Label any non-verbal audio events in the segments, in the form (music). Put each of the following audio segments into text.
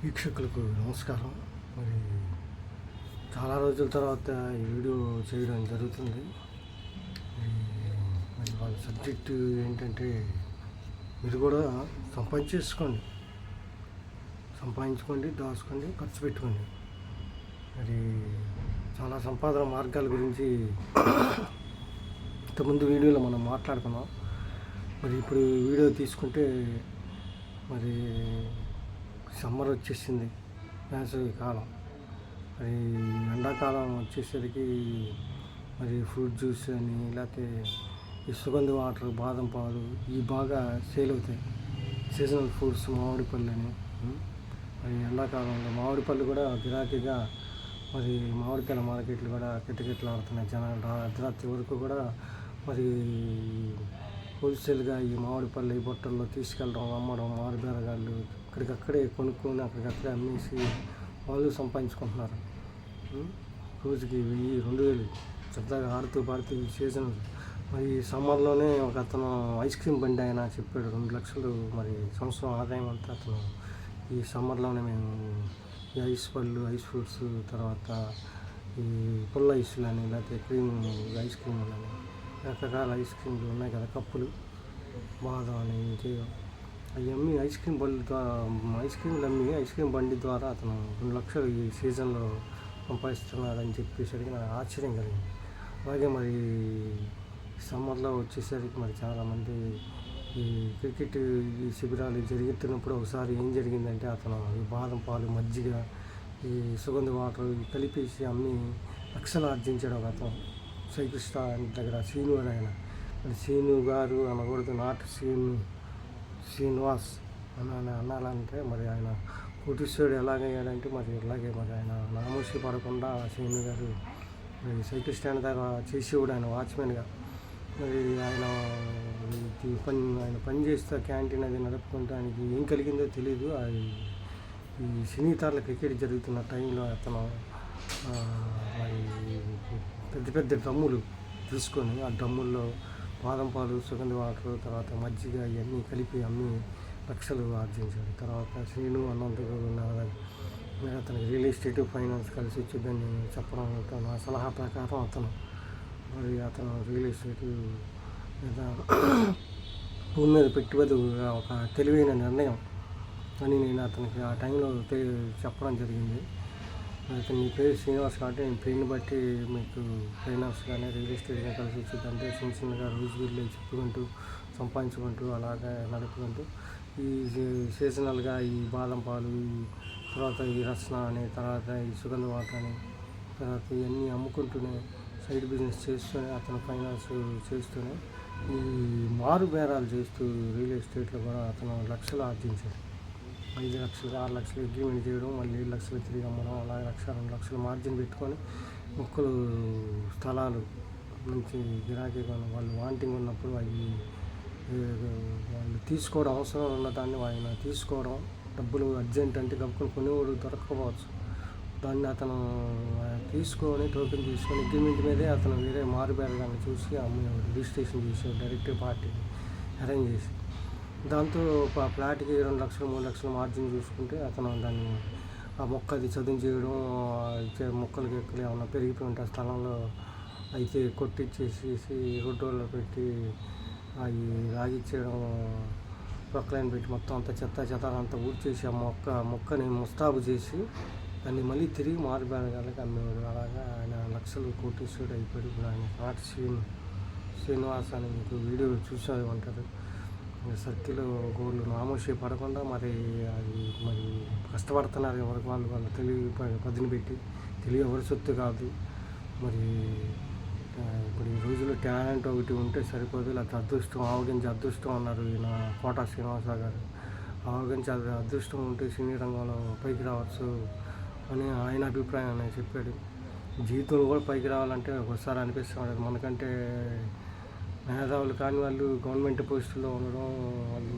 వీక్షకులకు నమస్కారం. మరి చాలా రోజుల తర్వాత ఈ వీడియో చేయడం జరుగుతుంది. మరి వాళ్ళ సబ్జెక్టు ఏంటంటే మీరు కూడా సంపాదించేసుకోండి సంపాదించుకోండి దాచుకోండి ఖర్చు పెట్టుకోండి. మరి చాలా సంపాదన మార్గాల గురించి ఇంతకుముందు వీడియోలో మనం మాట్లాడుకున్నాం. మరి ఇప్పుడు వీడియో తీసుకుంటే మరి సమ్మర్ వచ్చేసింది. వేసవి కాలం. మరి ఎండాకాలం వచ్చేసరికి మరి ఫ్రూట్ జ్యూస్ అని లేకపోతే ఈ సుగంధ వాటర్ బాదం పాలు ఇవి బాగా సేల్ అవుతాయి. సీజనల్ ఫ్రూట్స్ మామిడి పళ్ళు అని మరి ఎండాకాలంలో మామిడి పళ్ళు కూడా గిరాకీగా మరి మామిడికాయల మార్కెట్లు కూడా కిటకిటలాడుతున్నాయి జనాలు. అర్ధరాత్రి వరకు కూడా మరి హోల్సేల్గా ఈ మామిడి పళ్ళు ఈ బుట్టల్లో తీసుకెళ్ళడం అమ్మడం మామిడి బేరగాళ్ళు అక్కడికక్కడే కొనుక్కొని అక్కడికక్కడే అమ్మేసి వాళ్ళు సంపాదించుకుంటున్నారు. రోజుకి వెయ్యి రెండు వేలు సరదాగా ఆడుతూ పాడుతూ ఈ సీజన్ మరి ఈ సమ్మర్లోనే ఒక అతను ఐస్ క్రీమ్ బండి ఆయన చెప్పాడు రెండు లక్షలు మరి సంవత్సరం ఆదాయం అంతా అతను. ఈ సమ్మర్లోనే మేము ఈ ఐస్ పళ్ళు ఐస్ ఫ్రూట్స్ తర్వాత ఈ పుల్ల ఐస్లు అని లేకపోతే క్రీమ్ ఐస్ క్రీములు అని రకరకాల ఐస్ క్రీమ్లు ఉన్నాయి కదా కప్పులు బాదం అని అవి అమ్మి ఐస్ క్రీమ్ బండి ద్వారా ఐస్ క్రీమ్లు అమ్మి ఐస్ క్రీమ్ బండి ద్వారా అతను రెండు లక్షలు ఈ సీజన్లో సంపాదిస్తున్నాడని చెప్పేసరికి నాకు ఆశ్చర్యం కలిగింది. అలాగే మరి సమ్మర్లో వచ్చేసరికి మరి చాలామంది ఈ క్రికెట్ ఈ శిబిరాలు జరుగుతున్నప్పుడు ఒకసారి ఏం జరిగిందంటే అతను ఈ బాదం పాలు మజ్జిగ ఈ సుగంధ వాటర్ ఇవి కలిపేసి అమ్మి లక్షలు ఆర్జించాడు ఒక అతను. సైకిల్ స్టార్ దగ్గర శీను అని ఆయన. శీను గారు అనకూడదు నాటు సీను. శ్రీనివాస్ అని ఆయన అనాలంటే మరి ఆయన కోటీశ్వరుడు ఎలాగయ్యాడంటే మరి ఇలాగే మరి ఆయన నామూషి పడకుండా శ్రీను గారు మరి సైకిల్ స్టాండ్ దగ్గర చేసేవాడు ఆయన వాచ్మెన్గా మరి ఆయన పని ఆయన పని చేస్తే క్యాంటీన్ అది నడుపుకుంటే ఆయనకి ఏం కలిగిందో తెలియదు అది ఈ సినీతార్ల క్రికెట్ జరుగుతున్న టైంలో అతను మరి పెద్ద పెద్ద డ్రమ్ములు తీసుకొని ఆ డ్రమ్ముల్లో బాదం పాలు సుగంధ వాటర్ తర్వాత మజ్జిగ ఇవన్నీ కలిపి అమ్మి లక్షలు ఆర్జించాడు. తర్వాత శ్రీను అన్నంత మరి అతనికి రియల్ ఎస్టేట్ ఫైనాన్స్ కలిసి వచ్చిందని నేను చెప్పడం నా సలహా ప్రకారం అతను మరి అతను రియల్ ఎస్టేట్ మీద భూమి మీద పెట్టుబడి ఒక తెలివైన నిర్ణయం అని నేను అతనికి ఆ టైంలో చెప్పడం జరిగింది. అతను మీ పేరు శ్రీనివాస్ కాబట్టి నేను పేరుని బట్టి మీకు ఫైనాన్స్ కానీ రియల్ ఎస్టేట్ కానీ కలిసి వచ్చిందంటే చిన్న చిన్నగా రోజు వీళ్ళు చెప్పుకుంటూ సంపాదించుకుంటూ అలాగే నడుపుకుంటూ ఈ సీజనల్గా ఈ బాదం పాలు ఈ తర్వాత ఈ రసన అని తర్వాత ఈ సుగంధ వాటర్ అని తర్వాత ఇవన్నీ అమ్ముకుంటూనే సైడ్ బిజినెస్ చేస్తూనే అతను ఫైనాన్స్ చేస్తూనే ఈ మారు బేరాలు చేస్తూ రియల్ ఎస్టేట్లో కూడా అతను లక్షలు ఆర్జించాడు. ఐదు లక్షలు ఆరు లక్షలు అగ్రిమెంట్ చేయడం మళ్ళీ ఏడు లక్షలు తిరిగి అమ్మడం అలాగే లక్ష రెండు లక్షలు మార్జిన్ పెట్టుకొని మొక్కలు స్థలాలు మంచి గిరాకీ కొన- వాళ్ళు వాంటింగ్ ఉన్నప్పుడు అవి వాళ్ళు తీసుకోవడం అవసరం ఉన్న దాన్ని ఆయన తీసుకోవడం డబ్బులు అర్జెంట్ అంటే కప్పుకొని కొనేవాడు దొరకకపోవచ్చు. దాన్ని అతను తీసుకొని టోకెన్ తీసుకొని అగ్రిమెంట్ మీదే అతను వేరే మారుబేరగాన్ని చూసి అమ్మేవాడు రిజిస్ట్రేషన్ చేసేవాడు డైరెక్ట్ పార్టీ అరేంజ్ చేసి దాంతో ఫ్లాట్కి రెండు లక్షలు మూడు లక్షలు మార్జిన్ చూసుకుంటే అతను దాన్ని ఆ మొక్క అది చదును చేయడం మొక్కలు ఇచ్చే మొక్కలకి ఏమన్నా పెరిగిపోయి ఉంటే ఆ స్థలంలో అయితే కొట్టిచ్చేసేసి రోడ్డులో పెట్టి అవి రాగిచ్చేయడం ప్రొక్లైన్ పెట్టి మొత్తం అంతా చెత్త చెత్త అంతా ఊడ్చేసి ఆ మొక్క మొక్కని ముస్తాబు చేసి దాన్ని మళ్ళీ తిరిగి మారుబేరగాళ్ళకి అమ్మేవాడు. అలాగా ఆయన లక్షలు కోటీశ్వరుడు అయిపోయాడు. ఇప్పుడు ఆయన నాటి శ్రీను శ్రీనివాస్ అని మీకు వీడియో చూసే ఉంటారు సర్కిల్ గోళ్ళు నామోషి పడకుండా మరి అది మరి కష్టపడుతున్నారు ఎవరికి వాళ్ళు వాళ్ళు తెలివి ప- పెట్టి తెలివి ఎవరి సొత్తు కాదు. మరి ఇప్పుడు ఈ రోజుల్లో టాలెంట్ ఒకటి ఉంటే సరిపోదు. లేకపోతే అదృష్టం ఆవగించి అదృష్టం అన్నారు ఈయన కోట శ్రీనివాసరావు గారు. ఆవగించి అది అదృష్టం ఉంటే సినీ రంగంలో పైకి రావచ్చు అని ఆయన అభిప్రాయం అని చెప్పాడు. జీవితంలో కూడా పైకి రావాలంటే ఒకసారి అనిపిస్తుంది మనకంటే మేధావులు కాని వాళ్ళు గవర్నమెంట్ పోస్టుల్లో ఉండడం వాళ్ళు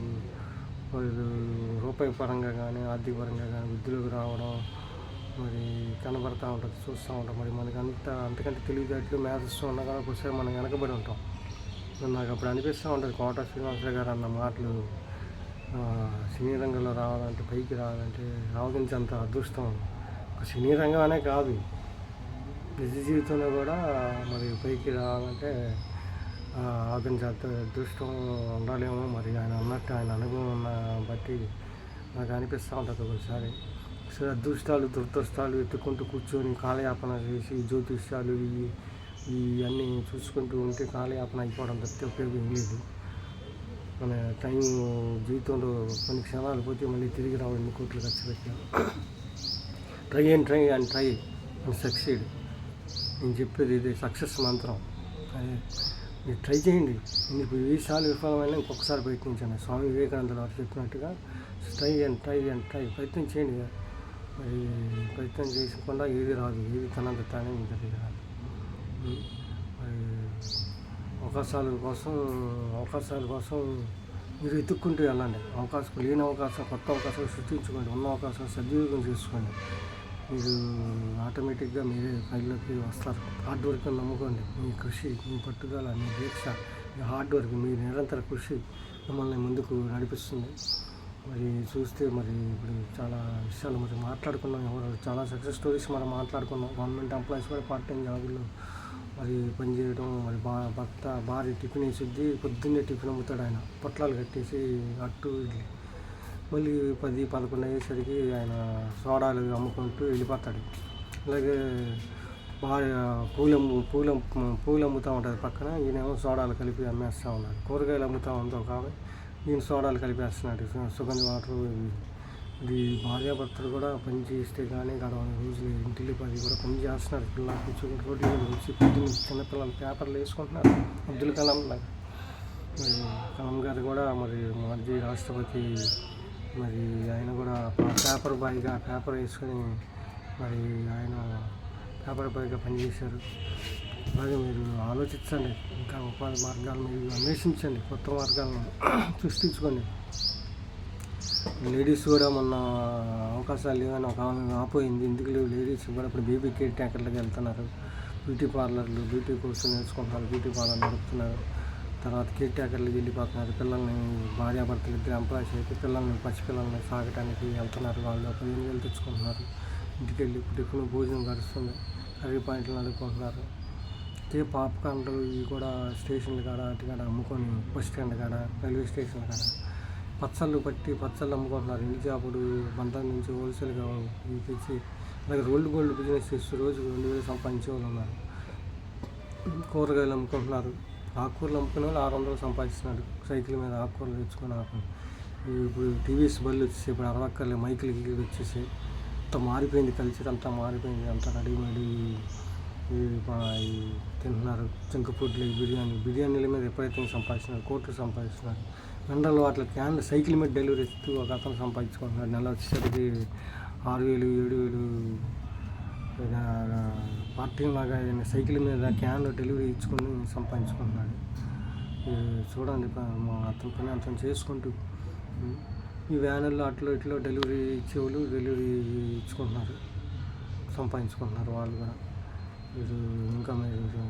వాళ్ళు రూపాయి పరంగా కానీ ఆర్థిక పరంగా కానీ వృద్ధిలోకి రావడం మరి కనబడతా ఉంటుంది చూస్తూ ఉంటాం మరి మనకి అంత అంతకంటే తెలివితేటలు మేధస్సు ఉన్నా కూడా ఒకసారి మనం వెనకబడి ఉంటాం. నాకు అప్పుడు అనిపిస్తూ ఉంటుంది కోట శ్రీనివాసరావు గారు అన్న మాటలు. సినీ రంగంలో రావాలంటే పైకి రావాలంటే రావగించేంత అదృష్టం. ఒక సినీ రంగం అనే కాదు. నిజ జీవితంలో కూడా మరి పైకి రావాలంటే ఆగించేంత అదృష్టం ఉండాలేమో మరి ఆయన అన్నట్టు ఆయన అనుభవం ఉన్న బట్టి నాకు అనిపిస్తూ ఉంటుంది ఒకసారి. సో అదృష్టాలు దురదృష్టాలు ఎత్తుకుంటూ కూర్చొని కాలయాపన చేసి జ్యోతిష్యాలు ఇవి ఇవన్నీ చూసుకుంటూ ఉంటే కాలయాపన అయిపోవడం తప్పితే ఉపయోగం లేదు. మన టైం జీవితంలో కొన్ని క్షణాలు పోతే మళ్ళీ తిరిగి రావు ఎన్ని కోట్లు ఖర్చు పెట్టినా try and try and try and succeed. నేను చెప్పేది ఇది సక్సెస్ మంత్రం. అదే. మీరు ట్రై చేయండి. మీకు ఈసారి విఫలమైన ఇంకొకసారి ప్రయత్నించండి. స్వామి వివేకానంద వారు చెప్పినట్టుగా try and try and try ప్రయత్నం చేయండి. మరి ప్రయత్నం చేయకుండా ఏది రాదు. ఏది తనంత తానే మీ దగ్గర రాదు. మరి అవకాశాల కోసం అవకాశాల కోసం మీరు ఎత్తుక్కుంటూ వెళ్ళండి. అవకాశం లేని అవకాశం కొత్త అవకాశాలు సృష్టించుకోండి. ఉన్న అవకాశం సద్వినియోగం చేసుకోండి. మీరు ఆటోమేటిక్గా మీరే పైలోకి వస్తారు. Hard work నమ్ముకోండి. మీ కృషి మీ పట్టుదల మీ దీక్ష మీ హార్డ్ వర్క్ మీ నిరంతర కృషి మిమ్మల్ని ముందుకు నడిపిస్తుంది. మరి చూస్తే మరి ఇప్పుడు చాలా విషయాలు మరి మాట్లాడుకున్నాం. ఎవరు చాలా సక్సెస్ స్టోరీస్ మనం మాట్లాడుకున్నాం. గవర్నమెంట్ ఎంప్లాయీస్ కూడా పార్ట్ టైం జాబుల్లో మరి పనిచేయడం మరి బా భర్త భార్య టిఫిన్ వేసిద్ది. పొద్దున్నే టిఫిన్ అమ్ముతాడు ఆయన. పొట్లాలు కట్టేసి అట్టు ఇడ్లీ మళ్ళీ పది పదకొండు అయ్యేసరికి ఆయన సోడాలు అమ్ముకుంటూ వెళ్ళిపోతాడు. అలాగే భార్య పూలు పూలం పూలు అమ్ముతూ ఉంటుంది పక్కన. ఈయనేమో సోడాలు కలిపి అమ్మేస్తూ ఉన్నాడు. కూరగాయలు అమ్ముతూ ఉంది కాబట్టి ఈయన సోడాలు కలిపేస్తున్నాడు. సుగంధ వాటర్ ఇది భార్యాభర్తలు కూడా పని చేస్తే కానీ గడవని రోజులు ఇంటిల్లి పది కూడా పని చేస్తున్నారు. పిల్లలు కూర్చొని రోడ్డు మీద వచ్చి పొద్దున్న చిన్నపిల్లలు పేపర్లు వేసుకుంటున్నారు. అబ్దుల్ కలాం లాగా. మరి కలాం గారు కూడా మరి మాజీ రాష్ట్రపతి మరి ఆయన కూడా పేపర్ బాయ్గా పేపర్ వేసుకొని మరి ఆయన పేపర్ బాయ్గా పనిచేశారు. అలాగే మీరు ఆలోచించండి ఇంకా ఉపాధి మార్గాలు మీరు అన్వేషించండి కొత్త మార్గాలను (clears throat) సృష్టించుకోండి. లేడీస్ కూడా మొన్న అవకాశాలు లేవని ఒక ఆమె ఆపోయింది ఎందుకు లేవు? లేడీస్ కూడా ఇప్పుడు బేబీ కేర్ ట్యాకర్లకు వెళ్తున్నారు. బ్యూటీ పార్లర్లు బ్యూటీ కోర్సు నేర్చుకుంటున్నారు బ్యూటీ పార్లర్ నడుపుతున్నారు. తర్వాత కేర్ వెళ్ళిపోతున్నారు పిల్లల్ని భార్యాభర్తలు ఇద్దరు ఎంప్లాయీస్ అయితే పిల్లల్ని పసిపిల్లల్ని సాగటానికి వెళ్తున్నారు. వాళ్ళు పదిహేను వేలు తెచ్చుకుంటున్నారు. ఇంటికి వెళ్ళి టిఫిన్ భోజనం గడుస్తుంది. కర్రీ పాయింట్లు నడుపుకుంటున్నారు. అయితే పాప్కార్న్లు ఇవి కూడా స్టేషన్లు కాడ అటు కాడ అమ్ముకొని బస్ స్టాండ్ కాడ రైల్వే స్టేషన్ కాడ పచ్చళ్ళు పట్టి పచ్చళ్ళు అమ్ముకుంటున్నారు. ఇంటి చేపడు బంధం నుంచి హోల్సేల్గా తెచ్చి అలాగే రోల్డ్ గోల్డ్ బిజినెస్ చేస్తూ రోజు రెండు వేలు సంపాదించే వాళ్ళు ఉన్నారు. కూరగాయలు అమ్ముకుంటున్నారు. ఆకుకూరలు అమ్ముకునే వాళ్ళు ఆరు వందలు సంపాదిస్తున్నాడు సైకిల్ మీద ఆకుకూరలు తెచ్చుకొని ఆకు ఇప్పుడు టీవీఎస్ బళ్ళు వచ్చేసి ఇప్పుడు అరవక్కర్లే మైకులు గిక్కులు వచ్చేసి అంత మారిపోయింది కల్చర్ అంతా మారిపోయింది. అంతా రెడీమేడ్ ఈ తింటున్నారు. జంక్ ఫుడ్లు బిర్యానీ. బిర్యానీల మీద ఎప్పుడైతే సంపాదిస్తున్నారు కోట్లు సంపాదిస్తున్నారు. మినరల్ వాటర్ క్యాన్ సైకిల్ మీద డెలివరీ ఇస్తూ ఒక అతను సంపాదించుకుంటున్నాడు. నెల వచ్చేసరికి ఆరు వేలు ఏడు వేలు పార్టీ లాగా ఏదైనా సైకిల్ మీద క్యాన్లో డెలివరీ ఇచ్చుకొని సంపాదించుకుంటున్నాడు. చూడండి మా అతని పని అతను చేసుకుంటూ ఈ వ్యానుల్లో అట్లో ఇట్లో డెలివరీ ఇచ్చేవాళ్ళు డెలివరీ ఇచ్చుకుంటున్నారు సంపాదించుకుంటున్నారు వాళ్ళు కూడా. మీరు ఇంకా మీరు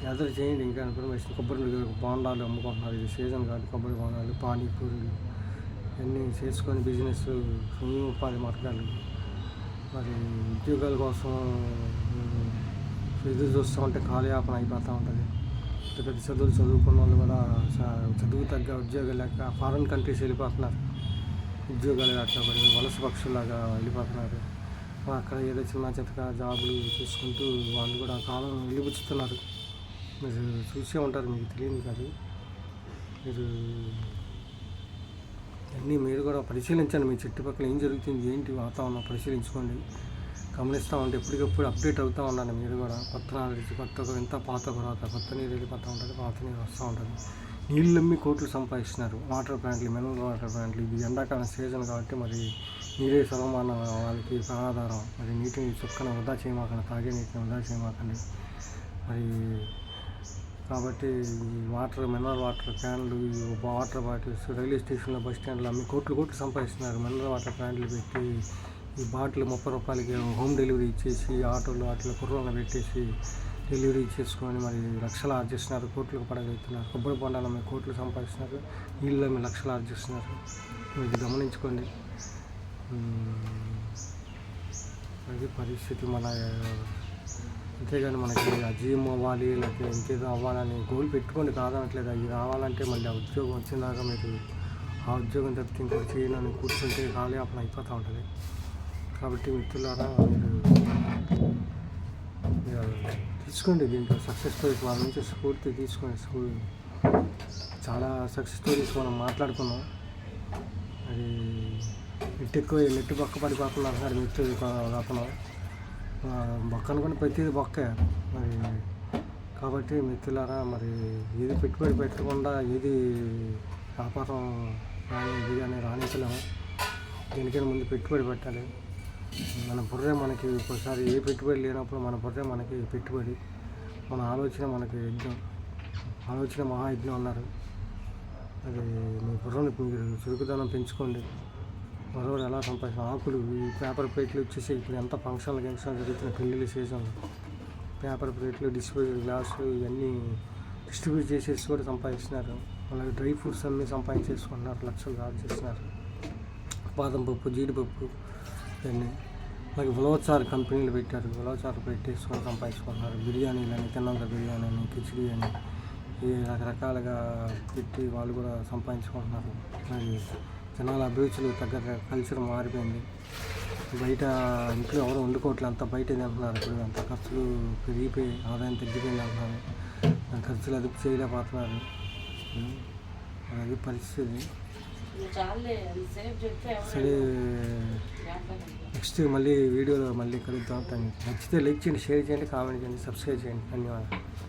గ్యాదర్ చేయండి ఇంకా ఇన్ఫర్మేషన్ కొబ్బరి బోండాలు అమ్ముకుంటున్నారు. ఇది సీజన్ కాదు కొబ్బరి బోండాలు పానీపూరీలు ఇవన్నీ చేసుకొని బిజినెస్ ఉపాధి మార్గాలు మరి ఉద్యోగాల కోసం ఎదురు చూస్తూ ఉంటే కాలయాపన అయిపోతూ ఉంటుంది. పెద్ద పెద్ద చదువులు చదువుకున్న వాళ్ళు కూడా చ- చదువు తగ్గ ఉద్యోగాలు లేక ఫారిన్ కంట్రీస్ వెళ్ళిపోతున్నారు. ఉద్యోగాలు అట్లా మరి వలస పక్షులాగా వెళ్ళిపోతున్నారు. అక్కడ ఏదో చిన్న చితక జాబులు చేసుకుంటూ వాళ్ళు కూడా కాలం వెలిబుచ్చుతున్నారు మీరు చూసే ఉంటారు మీకు తెలియదు కాదు. మీరు అన్నీ మీరు కూడా పరిశీలించండి. మీ చుట్టుపక్కల ఏం జరుగుతుంది ఏంటి వాతావరణం పరిశీలించుకోండి. గమనిస్తూ ఉంటే ఎప్పటికప్పుడు అప్డేట్ అవుతూ ఉన్నాను మీరు కూడా. కొత్త నాలెడ్జ్ కొత్త ఎంత పాత తర్వాత కొత్త నీరు వెళ్ళిపోతూ ఉంటుంది పాత నీరు వస్తూ ఉంటుంది. నీళ్ళు అమ్మి కోట్లు సంపాదిస్తున్నారు. వాటర్ ప్లాంట్లు మినరల్ వాటర్ ప్లాంట్లు ఇది ఎండాకాలం సీజన్ కాబట్టి మరి నీరే సర్వమాన వాళ్ళకి ప్రాణాధారం. మరి నీటిని చుక్కన వృధా చేయమాకండి తాగే నీటిని వృధా చేయమాకండి. మరి కాబట్టి ఈ వాటర్ మినరల్ వాటర్ క్యాన్లు వాటర్ బాటిల్స్ రైల్వే స్టేషన్లో బస్ స్టాండ్లో అమ్మి కోట్లు కోట్లు సంపాదిస్తున్నారు. మినరల్ వాటర్ క్యాన్లు పెట్టి ఈ బాటిల్ ముప్పై రూపాయలకి హోమ్ డెలివరీ ఇచ్చేసి ఆటోలు వాటిలో కుర్రలను పెట్టేసి డెలివరీ చేసుకొని మరి లక్షలు ఆర్జిస్తున్నారు కోట్లకు పడగలుగుతున్నారు కొబ్బరి బొండాలు మీ కోట్లు సంపాదిస్తున్నారు. వీళ్ళు మీ లక్షలు ఆర్జిస్తున్నారు ఇది గమనించుకోండి. అది పరిస్థితి మన అంతేగాని మనకి అజీవం అవ్వాలి లేకపోతే ఇంకేదో అవ్వాలని గోల్ పెట్టుకోండి కాదనట్లేదు. అవి రావాలంటే మళ్ళీ ఆ ఉద్యోగం వచ్చిందాక మీరు ఆ ఉద్యోగం తప్పితే ఇంకోటి చేయనని కూర్చుంటే కాలయాపన అయిపోతూ ఉంటుంది. కాబట్టి మిత్రులారా మీరు మీరు తీసుకోండి దీంట్లో. సక్సెస్ స్టోరీస్ వాళ్ళ నుంచి స్ఫూర్తి తీసుకోండి స్కూల్ చాలా సక్సెస్ స్టోరీస్ మనం మాట్లాడుకున్నాం. అది నెట్ ఎక్కువ నెట్ పక్క పడిపోకుండా అంటున్నాడు మిత్రులు ఒక బొక్క అనుకుని ప్రతిదీ బొక్కే మరి కాబట్టి మిత్రులారా మరి ఏది పెట్టుబడి పెట్టకుండా ఏది వ్యాపారం రాని ఇది కానీ రాణించలేము. దీనికైనా ముందు పెట్టుబడి పెట్టాలి. మన బుర్రే మనకి ఒకసారి ఏ పెట్టుబడి లేనప్పుడు మన బుర్రే మనకి పెట్టుబడి. మన ఆలోచన మనకి యజ్ఞం. ఆలోచన మహాయజ్ఞం అన్నారు. అది మీ బుర్రని మీరు చురుకుదనం పెంచుకోండి. మరో ఎలా సంపాదించిన ఆకులు ఈ పేపర్ ప్లేట్లు వచ్చేసి ఇప్పుడు ఎంత ఫంక్షన్లు గంక్షన్లు జరుగుతున్న పెళ్ళిళ్ళ సీజన్ పేపర్ ప్లేట్లు డిస్పోజల్ గ్లాసులు ఇవన్నీ డిస్ట్రిబ్యూట్ చేసేసి కూడా సంపాదిస్తున్నారు. అలాగే డ్రై ఫ్రూట్స్ అన్నీ సంపాదించేసుకుంటున్నారు లక్షలు రాజు చేస్తున్నారు. బాదం పప్పు జీడిపప్పు ఇవన్నీ. అలాగే ఉలవచారు కంపెనీలు పెట్టారు. ఉలవచారు పెట్టేసుకొని సంపాదించుకుంటున్నారు. బిర్యానీలు అని తిన్నంత బిర్యానీ అని కిచిడి అని ఈ రకరకాలుగా పెట్టి వాళ్ళు కూడా సంపాదించుకుంటున్నారు. అలాగే జనాల అభిరుచులు తగ్గ కల్చర్ మారిపోయింది. బయట ఇంట్లో ఎవరు వండుకోవట్లేదు అంతా బయట తింటున్నారు? ఇప్పుడు అంత ఖర్చులు పెరిగిపోయి ఆదాయం తగ్గిపోయింది అంటున్నారు. ఖర్చులు అదుపు చేయలేకపోతున్నారు. అది పరిస్థితి. సరే నెక్స్ట్ మళ్ళీ వీడియోలో మళ్ళీ కలుద్దాం. నచ్చితే లైక్ చేయండి షేర్ చేయండి కామెంట్ చేయండి సబ్స్క్రైబ్ చేయండి. ధన్యవాదాలు.